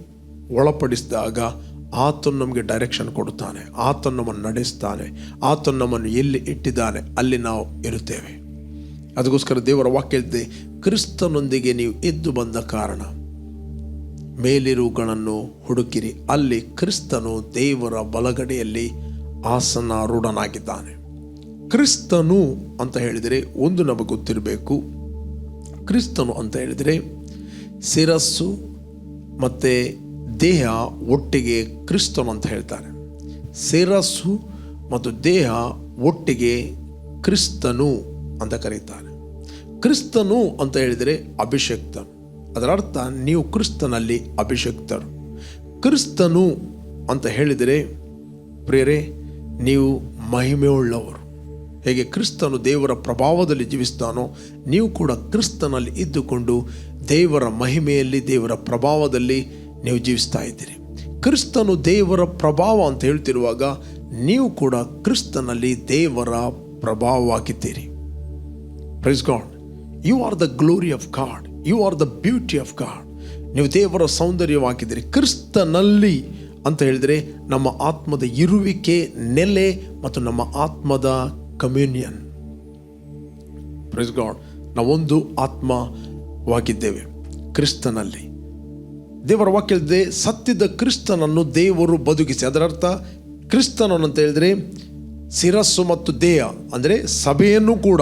ಒಳಪಡಿಸಿದಾಗ ಆತನು ನಮಗೆ ಡೈರೆಕ್ಷನ್ ಕೊಡುತ್ತಾನೆ. ಆತನು ನಮ್ಮನ್ನು ನಡೆಸ್ತಾನೆ. ಆತನು ನಮ್ಮನ್ನು ಎಲ್ಲಿ ಇಟ್ಟಿದ್ದಾನೆ ಅಲ್ಲಿ ನಾವು ಇರುತ್ತೇವೆ. ಅದಕ್ಕೋಸ್ಕರ ದೇವರ ವಾಕ್ಯ ಇದೆ ಕ್ರಿಸ್ತನೊಂದಿಗೆ ನೀವು ಎದ್ದು ಬಂದ ಕಾರಣ ಮೇಲಿರುವುಗಳನ್ನು ಹುಡುಕಿರಿ. ಅಲ್ಲಿ ಕ್ರಿಸ್ತನು ದೇವರ ಬಲಗಡೆಯಲ್ಲಿ ಆಸನಾರೂಢನಾಗಿದ್ದಾನೆ. ಕ್ರಿಸ್ತನು ಅಂತ ಹೇಳಿದರೆ ಒಂದು ನಮಗೆ ಗೊತ್ತಿರಬೇಕು. ಕ್ರಿಸ್ತನು ಅಂತ ಹೇಳಿದರೆ ಶಿರಸ್ಸು ಮತ್ತು ದೇಹ ಒಟ್ಟಿಗೆ ಕ್ರಿಸ್ತನು ಅಂತ ಹೇಳ್ತಾರೆ. ಶಿರಸ್ಸು ಮತ್ತು ದೇಹ ಒಟ್ಟಿಗೆ ಕ್ರಿಸ್ತನು ಅಂತ ಕರೀತಾರೆ. ಕ್ರಿಸ್ತನು ಅಂತ ಹೇಳಿದರೆ ಅಭಿಷಕ್ತನು ಅದರ ಅರ್ಥ ನೀವು ಕ್ರಿಸ್ತನಲ್ಲಿ ಅಭಿಷಕ್ತರು. ಕ್ರಿಸ್ತನು ಅಂತ ಹೇಳಿದರೆ ಪ್ರೇರೆ ನೀವು ಮಹಿಮೆಯುಳ್ಳವರು. ಹೇಗೆ ಕ್ರಿಸ್ತನು ದೇವರ ಪ್ರಭಾವದಲ್ಲಿ ಜೀವಿಸ್ತಾನೋ, ನೀವು ಕೂಡ ಕ್ರಿಸ್ತನಲ್ಲಿ ಇದ್ದುಕೊಂಡು ದೇವರ ಮಹಿಮೆಯಲ್ಲಿ, ದೇವರ ಪ್ರಭಾವದಲ್ಲಿ ನೀವು ಜೀವಿಸ್ತಾ ಇದ್ದೀರಿ. ಕ್ರಿಸ್ತನು ದೇವರ ಪ್ರಭಾವ ಅಂತ ಹೇಳ್ತಿರುವಾಗ ನೀವು ಕೂಡ ಕ್ರಿಸ್ತನಲ್ಲಿ ದೇವರ ಪ್ರಭಾವವಾಗಿದ್ದೀರಿ. Praise God you are the glory of God you are the beauty of God ನೀವು ದೇವರ ಸೌಂದರ್ಯವಾಗಿದ್ದೀರಿ. ಕ್ರಿಸ್ತನಲ್ಲಿ ಅಂತ ಹೇಳಿದರೆ ನಮ್ಮ ಆತ್ಮದ ಇರುವಿಕೆ, ನೆಲೆ ಮತ್ತು ನಮ್ಮ ಆತ್ಮದ ಕಮ್ಯೂನಿಯನ್ ಪ್ರೈಸ್ ಗಾಡ್ ನಾವೊಂದು ಆತ್ಮವಾಗಿದ್ದೇವೆ. ಕ್ರಿಸ್ತನಲ್ಲಿ. ದೇವರ ವಾಕ್ಯದೇ ಸತ್ಯದ ಕ್ರಿಸ್ತನನ್ನು ದೇವರು ಬದುಕಿಸಿ. ಅದರರ್ಥ ಕ್ರಿಸ್ತನನ್ನು ಅಂತ ಹೇಳಿದ್ರೆ, ಶಿರಸ್ಸು ಮತ್ತು ದೇಹ, ಅಂದರೆ ಸಭೆಯನ್ನು ಕೂಡ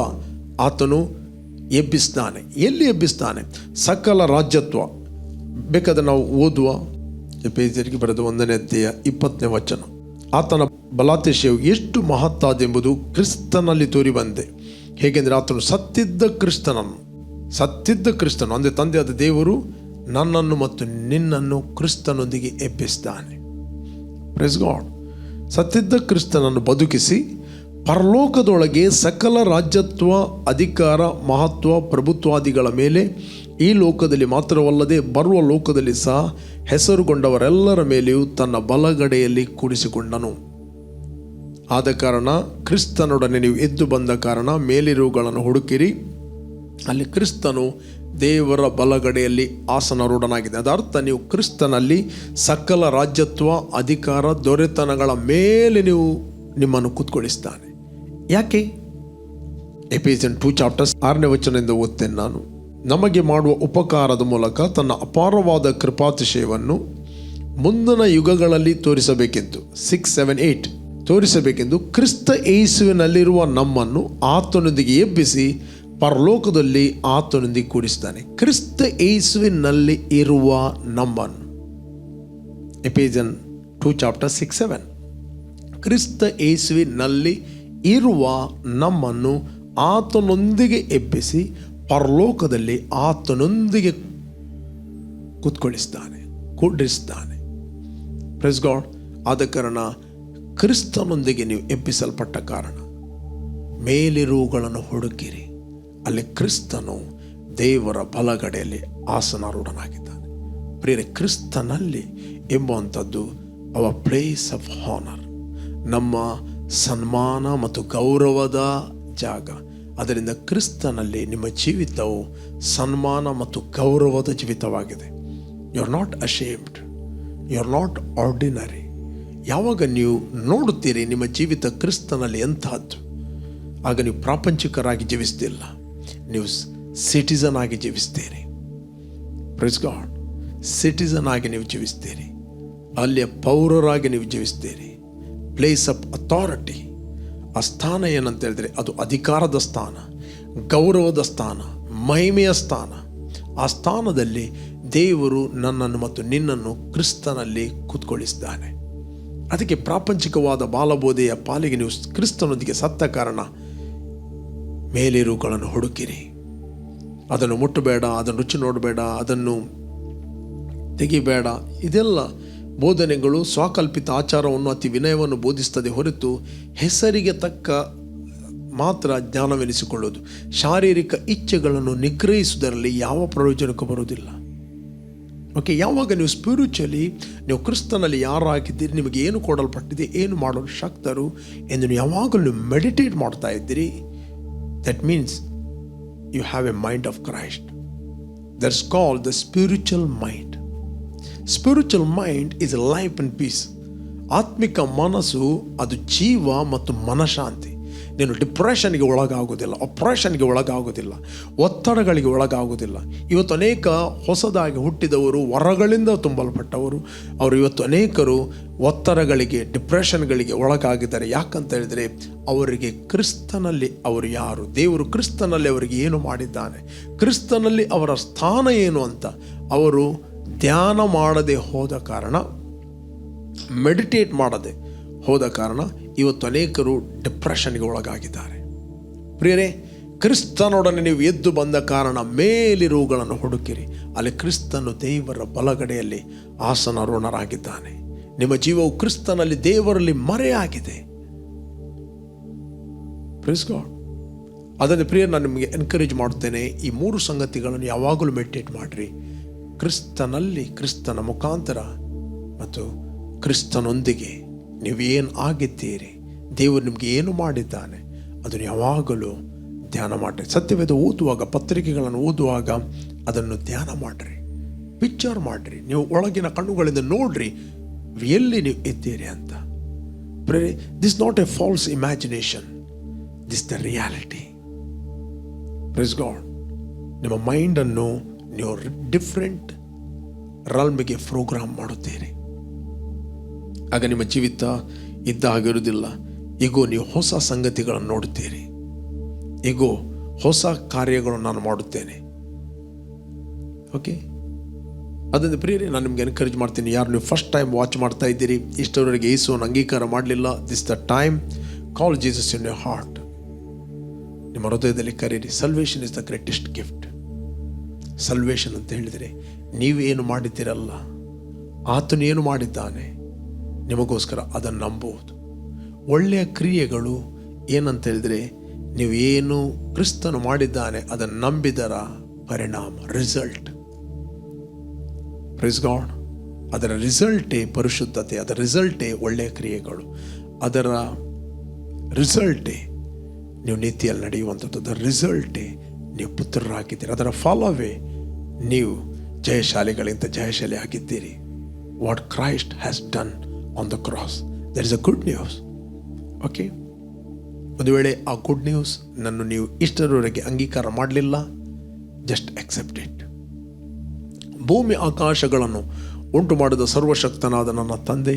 ಆತನು ಎಬ್ಬಿಸ್ತಾನೆ. ಎಲ್ಲಿ ಎಬ್ಬಿಸ್ತಾನೆ? ಸಕಲ ರಾಜ್ಯತ್ವ. ಬೇಕಾದ್ರೆ ನಾವು ಓದುವ ಪೇಜರಿಗೆ ಬರೆದು ಒಂದನೇ ಅಧ್ಯಾಯ ಇಪ್ಪತ್ತನೇ ವಚನ. ಆತನ ಬಲಾತಿಶಯವು ಎಷ್ಟು ಮಹತ್ತಾದೆಂಬುದು ಕ್ರಿಸ್ತನಲ್ಲಿ ತೋರಿ ಬಂದೆ ಹೇಗೆಂದರೆ ಆತನು ಸತ್ತಿದ್ದ ಕ್ರಿಸ್ತನನ್ನು, ಸತ್ತಿದ್ದ ಕ್ರಿಸ್ತನು, ಅಂದರೆ ತಂದೆಯಾದ ದೇವರು ನನ್ನನ್ನು ಮತ್ತು ನಿನ್ನನ್ನು ಕ್ರಿಸ್ತನೊಂದಿಗೆ ಎಬ್ಬಿಸಿದ್ದಾನೆ. ಪ್ರೆಸ್ ಗಾಡ್ ಸತ್ತಿದ್ದ ಕ್ರಿಸ್ತನನ್ನು ಬದುಕಿಸಿ ಪರಲೋಕದೊಳಗೆ ಸಕಲ ರಾಜ್ಯತ್ವ, ಅಧಿಕಾರ, ಮಹತ್ವ, ಪ್ರಭುತ್ವಾದಿಗಳ ಮೇಲೆ ಈ ಲೋಕದಲ್ಲಿ ಮಾತ್ರವಲ್ಲದೆ ಬರುವ ಲೋಕದಲ್ಲಿ ಸಹ ಹೆಸರುಗೊಂಡವರೆಲ್ಲರ ಮೇಲೆಯೂ ತನ್ನ ಬಲಗಡೆಯಲ್ಲಿ ಕೂಡಿಸಿಕೊಂಡನು. ಆದ ಕಾರಣ ಕ್ರಿಸ್ತನೊಡನೆ ನೀವು ಎದ್ದು ಬಂದ ಕಾರಣ ಮೇಲಿರುವುಗಳನ್ನು ಹುಡುಕಿರಿ. ಅಲ್ಲಿ ಕ್ರಿಸ್ತನು ದೇವರ ಬಲಗಡೆಯಲ್ಲಿ ಆಸನರೂಢನಾಗಿದೆ. ಅದರ್ಥ, ನೀವು ಕ್ರಿಸ್ತನಲ್ಲಿ ಸಕಲ ರಾಜ್ಯತ್ವ, ಅಧಿಕಾರ, ದೊರೆತನಗಳ ಮೇಲೆ ನೀವು ನಿಮ್ಮನ್ನು ಕೂತ್ಕೊಳ್ಳಿಸ್ತಾನೆ ಯಾಕೆ? ಎಪಿಸನ್ ಟೂ ಚಾಪ್ಟರ್ಸ್ ಆರನೇ ವಚನದಿಂದ ಓದ್ತೇನೆ ನಾನು. ನಮಗೆ ಮಾಡುವ ಉಪಕಾರದ ಮೂಲಕ ತನ್ನ ಅಪಾರವಾದ ಕೃಪಾತಿಶಯವನ್ನು ಮುಂದಿನ ಯುಗಗಳಲ್ಲಿ ತೋರಿಸಬೇಕೆಂದು ಸಿಕ್ಸ್ ಸೆವೆನ್ ಏಯ್ಟ್ ತೋರಿಸಬೇಕೆಂದು ಕ್ರಿಸ್ತ ಏಸುವಿನಲ್ಲಿರುವ ನಮ್ಮನ್ನು ಆತನೊಂದಿಗೆ ಎಬ್ಬಿಸಿ ಪರಲೋಕದಲ್ಲಿ ಆತನೊಂದಿಗೆ ಕೂಡಿಸ್ತಾನೆ ಕ್ರಿಸ್ತ ಏಸುವಿನಲ್ಲಿ ಇರುವ ನಮ್ಮನ್ನು. Ephesians two chapter six seven ಕ್ರಿಸ್ತ ಏಸುವಿನಲ್ಲಿ ಇರುವ ನಮ್ಮನ್ನು ಆತನೊಂದಿಗೆ ಎಬ್ಬಿಸಿ ಪರಲೋಕದಲ್ಲಿ ಆತನೊಂದಿಗೆ ಕೂತ್ಕೊಳ್ಳಿಸ್ತಾನೆ ಕೂಡಿಸ್ತಾನೆ. ಪ್ರೆಸ್ ಗಾಡ್ ಆದ ಕಾರಣ ಕ್ರಿಸ್ತನೊಂದಿಗೆ ನೀವು ಎಬ್ಬಿಸಲ್ಪಟ್ಟ ಕಾರಣ. ಮೇಲಿರುವುಗಳನ್ನು ಹುಡುಕಿರಿ. ಅಲ್ಲಿ ಕ್ರಿಸ್ತನು ದೇವರ ಬಲಗಡೆಯಲ್ಲಿ ಆಸನಾರೂಢನಾಗಿದ್ದಾನೆ. ಪ್ರಿಯರೇ, ಕ್ರಿಸ್ತನಲ್ಲಿ ಎಂಬುವಂಥದ್ದು ಅವ ಪ್ಲೇಸ್ ಆಫ್ ಹಾನರ್ ನಮ್ಮ ಸನ್ಮಾನ ಮತ್ತು ಗೌರವದ ಜಾಗ. ಅದರಿಂದ ಕ್ರಿಸ್ತನಲ್ಲಿ ನಿಮ್ಮ ಜೀವಿತವು ಸನ್ಮಾನ ಮತ್ತು ಗೌರವದ ಜೀವಿತವಾಗಿದೆ. You are not ashamed you are not ordinary ಯಾವಾಗ ನೀವು ನೋಡುತ್ತೀರಿ ನಿಮ್ಮ ಜೀವಿತ ಕ್ರಿಸ್ತನಲ್ಲಿ ಎಂಥದ್ದು? ಆಗ ನೀವು ಪ್ರಾಪಂಚಿಕರಾಗಿ ಜೀವಿಸ್ತಿಲ್ಲ. ನೀವು ಸಿಟಿಸನ್ ಆಗಿ ಜೀವಿಸ್ತೀರಿ. ಪ್ರಿಸ್ ಗಾಡ್ ಸಿಟಿಸನ್ ಆಗಿ ನೀವು ಜೀವಿಸ್ತೀರಿ. ಅಲ್ಲಿಯ ಪೌರರಾಗಿ ನೀವು ಜೀವಿಸ್ತೀರಿ. ಪ್ಲೇಸ್ ಆಫ್ ಅಥಾರಿಟಿ ಆ ಸ್ಥಾನ ಏನಂತ ಹೇಳಿದ್ರೆ ಅದು ಅಧಿಕಾರದ ಸ್ಥಾನ, ಗೌರವದ ಸ್ಥಾನ, ಮಹಿಮೆಯ ಸ್ಥಾನ. ಆ ಸ್ಥಾನದಲ್ಲಿ ದೇವರು ನನ್ನನ್ನು ಮತ್ತು ನಿನ್ನನ್ನು ಕ್ರಿಸ್ತನಲ್ಲಿ ಕೂತ್ಕೊಳ್ಳಿಸಿದ್ದಾನೆ. ಅದಕ್ಕೆ ಪ್ರಾಪಂಚಿಕವಾದ ಬಾಲಬೋಧೆಯ ಪಾಲಿಗೆ ನೀವು ಕ್ರಿಸ್ತನೊಂದಿಗೆ ಸತ್ತ ಕಾರಣ ಮೇಲಿರುಗಳನ್ನು ಹುಡುಕಿರಿ. ಅದನ್ನು ಮುಟ್ಟಬೇಡ, ಅದನ್ನು ರುಚಿ ನೋಡಬೇಡ, ಅದನ್ನು ತೆಗಿಬೇಡ, ಇದೆಲ್ಲ ಬೋಧನೆಗಳು ಸ್ವಕಲ್ಪಿತ ಆಚಾರವನ್ನು ಅತಿ ವಿನಯವನ್ನು ಬೋಧಿಸ್ತದೆ ಹೊರತು ಹೆಸರಿಗೆ ತಕ್ಕ ಮಾತ್ರ ಜ್ಞಾನವೆನಿಸಿಕೊಳ್ಳುವುದು. ಶಾರೀರಿಕ ಇಚ್ಛೆಗಳನ್ನು ನಿಗ್ರಹಿಸುವುದರಲ್ಲಿ ಯಾವ ಪ್ರಯೋಜನಕ್ಕೂ ಬರುವುದಿಲ್ಲ. ಓಕೆ ಯಾವಾಗ ನೀವು ಸ್ಪಿರಿಚುವಲಿ ನೀವು ಕ್ರಿಸ್ತನಲ್ಲಿ ಯಾರಾಗಿದ್ದೀರಿ, ನಿಮಗೆ ಏನು ಕೊಡಲ್ಪಟ್ಟಿದೆ, ಏನು ಮಾಡಲು ಶಕ್ತರು ಎಂದು ನೀವು ಯಾವಾಗಲೂ ಮೆಡಿಟೇಟ್ ಮಾಡ್ತಾ ಇದ್ದೀರಿ that means you have a mind of Christ that's call the spiritual mind spiritual mind is life and peace ಆತ್ಮಿಕ ಮನಸ್ಸು ಅದು ಜೀವ ಮತ್ತು ಮನಶಾಂತಿ. ನೀನು ಡಿಪ್ರೆಷನ್ಗೆ ಒಳಗಾಗೋದಿಲ್ಲ ಆಪ್ರೇಷನ್ಗೆ ಒಳಗಾಗೋದಿಲ್ಲ ಒತ್ತಡಗಳಿಗೆ ಒಳಗಾಗೋದಿಲ್ಲ ಇವತ್ತು ಅನೇಕ ಹೊಸದಾಗಿ ಹುಟ್ಟಿದವರು, ವರಗಳಿಂದ ತುಂಬಲ್ಪಟ್ಟವರು, ಅವರು ಇವತ್ತು ಅನೇಕರು ಒತ್ತಡಗಳಿಗೆ ಡಿಪ್ರೆಷನ್ಗಳಿಗೆ ಒಳಗಾಗಿದ್ದಾರೆ. ಯಾಕಂತ ಹೇಳಿದರೆ, ಅವರಿಗೆ ಕ್ರಿಸ್ತನಲ್ಲಿ ಅವರು ಯಾರು? ದೇವರು ಕ್ರಿಸ್ತನಲ್ಲಿ ಅವರಿಗೆ ಏನು ಮಾಡಿದ್ದಾನೆ? ಕ್ರಿಸ್ತನಲ್ಲಿ ಅವರ ಸ್ಥಾನ ಏನು ಅಂತ? ಅವರು ಧ್ಯಾನ ಮಾಡದೆ ಹೋದ ಕಾರಣ ಮೆಡಿಟೇಟ್ ಮಾಡದೆ ಹೋದ ಕಾರಣ ಇವತ್ತು ಅನೇಕರು ಡಿಪ್ರೆಷನ್ಗೆ ಒಳಗಾಗಿದ್ದಾರೆ. ಪ್ರಿಯರೇ, ಕ್ರಿಸ್ತನೊಡನೆ ನೀವು ಎದ್ದು ಬಂದ ಕಾರಣ ಮೇಲಿರುವುಗಳನ್ನು ಹುಡುಕಿರಿ. ಅಲ್ಲಿ ಕ್ರಿಸ್ತನು ದೇವರ ಬಲಗಡೆಯಲ್ಲಿ ಆಸನರೋಣರಾಗಿದ್ದಾನೆ ನಿಮ್ಮ ಜೀವವು ಕ್ರಿಸ್ತನಲ್ಲಿ ದೇವರಲ್ಲಿ ಮರೆಯಾಗಿದೆ. ಪ್ರಿಸ್ ಗಾಡ್ ಅದನ್ನು ಪ್ರಿಯ ನಾನು ನಿಮಗೆ ಎನ್ಕರೇಜ್ ಮಾಡುತ್ತೇನೆ ಈ ಮೂರು ಸಂಗತಿಗಳನ್ನು ಯಾವಾಗಲೂ ಮೆಡಿಟೇಟ್ ಮಾಡಿರಿ. ಕ್ರಿಸ್ತನಲ್ಲಿ ಕ್ರಿಸ್ತನ ಮುಖಾಂತರ ಮತ್ತು ಕ್ರಿಸ್ತನೊಂದಿಗೆ ನೀವೇನು ಆಗಿದ್ದೀರಿ? ದೇವರು ನಿಮಗೆ ಏನು ಮಾಡಿದ್ದಾನೆ? ಅದನ್ನು ಯಾವಾಗಲೂ ಧ್ಯಾನ ಮಾಡಿರಿ. ಸತ್ಯವೇದ ಓದುವಾಗ, ಪತ್ರಿಕೆಗಳನ್ನು ಓದುವಾಗ ಅದನ್ನು ಧ್ಯಾನ ಮಾಡಿರಿ. ಪಿಕ್ಚರ್ ಮಾಡಿರಿ. ನೀವು ಒಳಗಿನ ಕಣ್ಣುಗಳಿಂದ ನೋಡ್ರಿ ಎಲ್ಲಿ ನೀವು ಇದ್ದೀರಿ ಅಂತ. This not a false imagination this the reality praise God ನಿಮ್ಮ ಮೈಂಡನ್ನು ನೀವು ಡಿಫ್ರೆಂಟ್ ರಲ್ಮಿಗೆ ಪ್ರೋಗ್ರಾಮ್ ಮಾಡುತ್ತೀರಿ. ಆಗ ನಿಮ್ಮ ಜೀವಿತ ಇದ್ದ ಆಗಿರುವುದಿಲ್ಲ ಈಗೋ, ನೀವು ಹೊಸ ಸಂಗತಿಗಳನ್ನು ನೋಡುತ್ತೀರಿ. ಈಗೋ, ಹೊಸ ಕಾರ್ಯಗಳನ್ನು ನಾನು ಮಾಡುತ್ತೇನೆ. ಓಕೆ ಅದನ್ನು ಪ್ರಿಯರಿ, ನಾನು ನಿಮ್ಗೆ ಎನ್ಕರೇಜ್ ಮಾಡ್ತೀನಿ. ಯಾರು ನೀವು ಫಸ್ಟ್ ಟೈಮ್ ವಾಚ್ ಮಾಡ್ತಾ ಇದ್ದೀರಿ, ಇಷ್ಟರವರೆಗೆ ಯೇಸುವನ್ನು ಅಂಗೀಕಾರ ಮಾಡಲಿಲ್ಲ. This the time call Jesus in your heart ನಿಮ್ಮ ಹೃದಯದಲ್ಲಿ ಕರೀರಿ salvation is the greatest gift salvation ಅಂತ ಹೇಳಿದರೆ ನೀವೇನು ಮಾಡಿದ್ದೀರಲ್ಲ, ಆತನು ಏನು ಮಾಡಿದ್ದಾನೆ, ನಿಮಗೋಸ್ಕರ ಅದನ್ನು ನಂಬುವುದು. ಒಳ್ಳೆಯ ಕ್ರಿಯೆಗಳು ಏನಂತ ಹೇಳಿದರೆ, ನೀವು ಏನು ಕ್ರಿಸ್ತನು ಮಾಡಿದ್ದಾನೆ, ಅದನ್ನು ನಂಬಿದರ ಪರಿಣಾಮ ರಿಸಲ್ಟ್ ಪ್ರಿಸ್ ಗಾಡ್ ಅದರ ರಿಸಲ್ಟೇ ಪರಿಶುದ್ಧತೆ, ಅದರ ರಿಸಲ್ಟೇ ಒಳ್ಳೆಯ ಕ್ರಿಯೆಗಳು. ಅದರ ರಿಸಲ್ಟೇ ನೀವು ನೀತಿಯಲ್ಲಿ ನಡೆಯುವಂಥದ್ದು, ಅದರ ರಿಸಲ್ಟೇ ನೀವು ಪುತ್ರರಾಗಿದ್ದೀರಿ. ಅದರ ಫಾಲೋವೇ ನೀವು ಜಯಶಾಲಿಗಳಿಂದ ಜಯಶಾಲಿ ಆಗಿದ್ದೀರಿ. What Christ has done on the cross there is a good news okay ಒಂದು ವೇಳೆ ಆ ಗುಡ್ ನ್ಯೂಸ್ ನನ್ನು ನೀವು ಇಷ್ಟರವರೆಗೆ ಅಂಗೀಕಾರ ಮಾಡಲಿಲ್ಲ ಜಸ್ಟ್ ಅಕ್ಸೆಪ್ಟ್ ಇಟ್ ಭೂಮಿ ಆಕಾಶಗಳನ್ನು ಉಂಟು ಮಾಡಿದ ಸರ್ವಶಕ್ತನಾದ ನನ್ನ ತಂದೆ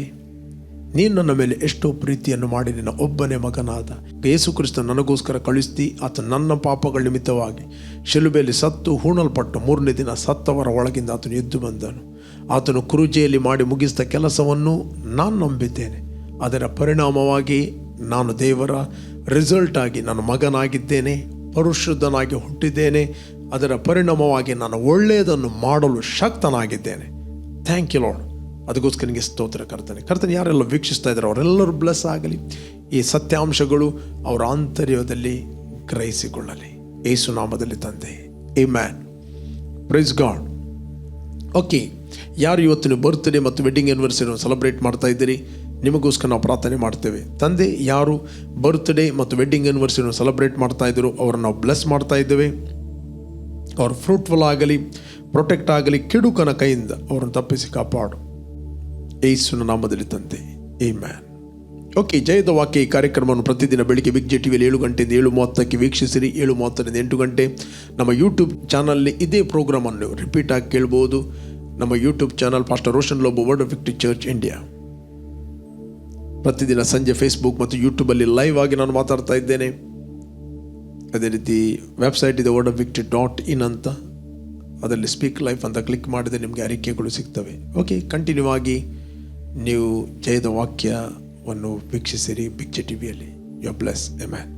ನೀನು ನನ್ನ ಮೇಲೆ ಎಷ್ಟೋ ಪ್ರೀತಿಯನ್ನು ಮಾಡಿ ನಿನ್ನ ಒಬ್ಬನೇ ಮಗನಾದ. ಯೇಸು ಕ್ರಿಸ್ತ ನನಗೋಸ್ಕರ ಕಳಿಸ್ತಿ ಆತ ನನ್ನ ಪಾಪಗಳ ನಿಮಿತ್ತವಾಗಿ ಶಿಲುಬೆಯಲ್ಲಿ ಸತ್ತು, ಹೂಣಲ್ಪಟ್ಟು ಮೂರನೇ ದಿನ ಸತ್ತವರ ಒಳಗಿಂದ ಆತನು ಎದ್ದು ಬಂದನು. ಆತನು ಕುರುಜೆಯಲ್ಲಿ ಮಾಡಿ ಮುಗಿಸಿದ ಕೆಲಸವನ್ನು ನಾನು ನಂಬಿದ್ದೇನೆ. ಅದರ ಪರಿಣಾಮವಾಗಿ ನಾನು ದೇವರ ರಿಸಲ್ಟ್ ಆಗಿ ನಾನು ಮಗನಾಗಿದ್ದೇನೆ, ಪರಿಶುದ್ಧನಾಗಿ ಹುಟ್ಟಿದ್ದೇನೆ. ಅದರ ಪರಿಣಾಮವಾಗಿ ನಾನು ಒಳ್ಳೆಯದನ್ನು ಮಾಡಲು ಶಕ್ತನಾಗಿದ್ದೇನೆ. Thank you lord. ಅದಕ್ಕೋಸ್ಕರ ನಿಮಗೆ ಸ್ತೋತ್ರ ಕರ್ತನೆ. ಕರ್ತನೆ ಯಾರೆಲ್ಲ ವೀಕ್ಷಿಸ್ತಾ ಇದ್ದಾರೆ, ಅವರೆಲ್ಲರೂ ಬ್ಲೆಸ್ ಆಗಲಿ. ಈ ಸತ್ಯಾಂಶಗಳು ಅವರ ಆಂತರ್ಯದಲ್ಲಿ ಗ್ರಹಿಸಿಕೊಳ್ಳಲಿ. ಏಸು ನಾಮದಲ್ಲಿ ತಂದೆ. Amen praise God okay ಯಾರು ಇವತ್ತಿನ ಬರ್ತ್ಡೇ ಮತ್ತು ವೆಡ್ಡಿಂಗ್ ಆ್ಯನಿವರ್ಸರಿಯನ್ನು ಸೆಲೆಬ್ರೇಟ್ ಮಾಡ್ತಾ ಇದ್ದೀರಿ? ನಿಮಗೋಸ್ಕರ ನಾವು ಪ್ರಾರ್ಥನೆ ಮಾಡ್ತೇವೆ. ತಂದೆ, ಯಾರು ಬರ್ತ್ಡೇ ಮತ್ತು ವೆಡ್ಡಿಂಗ್ ಆ್ಯನಿವರ್ಸರಿಯನ್ನು ಸೆಲೆಬ್ರೇಟ್ ಮಾಡ್ತಾ ಇದ್ದರು ಅವ್ರನ್ನ ನಾವು ಬ್ಲೆಸ್ ಮಾಡ್ತಾ ಇದ್ದೇವೆ. ಅವ್ರು ಫ್ರೂಟ್ಫುಲ್ ಆಗಲಿ ಪ್ರೊಟೆಕ್ಟ್ ಆಗಲಿ, ಕೆಡುಕನ ಕೈಯಿಂದ ಅವರನ್ನು ತಪ್ಪಿಸಿ ಕಾಪಾಡು. ಏಸುನ ನಾಮದಲ್ಲಿ ತಂದೆ. ಏ ಮ್ಯಾನ್ ಓಕೆ ಜಯದ ವಾಕ್ಯ ಈ ಕಾರ್ಯಕ್ರಮವನ್ನು ಪ್ರತಿದಿನ ಬೆಳಿಗ್ಗೆ ಬಿಗ್ ಜೆ ಟಿವಿಯಲ್ಲಿ ಏಳು ಗಂಟೆಯಿಂದ ಏಳು ಮೂವತ್ತಕ್ಕೆ ವೀಕ್ಷಿಸಿರಿ. ಏಳು ಮೂವತ್ತರಿಂದ ಎಂಟು ಗಂಟೆ ನಮ್ಮ ಯೂಟ್ಯೂಬ್ ಚಾನಲ್ನಲ್ಲಿ ಇದೇ ಪ್ರೋಗ್ರಾಮನ್ನು ರಿಪೀಟ್ ಆಗಿ ಕೇಳ್ಬೋದು. ನಮ್ಮ YouTube channel pastor Roshan Lobo word of victory church India ಪ್ರತಿದಿನ ಸಂಜೆ ಫೇಸ್ಬುಕ್ ಮತ್ತು ಯೂಟ್ಯೂಬಲ್ಲಿ ಲೈವ್ ಆಗಿ ನಾನು ಮಾತಾಡ್ತಾ ಇದ್ದೇನೆ. ಅದೇ ರೀತಿ ವೆಬ್ಸೈಟ್ ಇದೆ word of victory dot in ಅಂತ. ಅದರಲ್ಲಿ ಸ್ಪೀಕ್ ಲೈಫ್ ಅಂತ ಕ್ಲಿಕ್ ಮಾಡಿದರೆ ನಿಮಗೆ ಅರಿಕೆಗಳು ಸಿಗ್ತವೆ. ಓಕೆ ಕಂಟಿನ್ಯೂ ಆಗಿ. ನೀವು ಜಯದ ವಾಕ್ಯವನ್ನು ವೀಕ್ಷಿಸಿರಿ ಪಿಕ್ಚರ್ ಟಿವಿಯಲ್ಲಿ ವಿಯಲ್ಲಿ ಯು ಬ್ಲೆಸ್ ಎ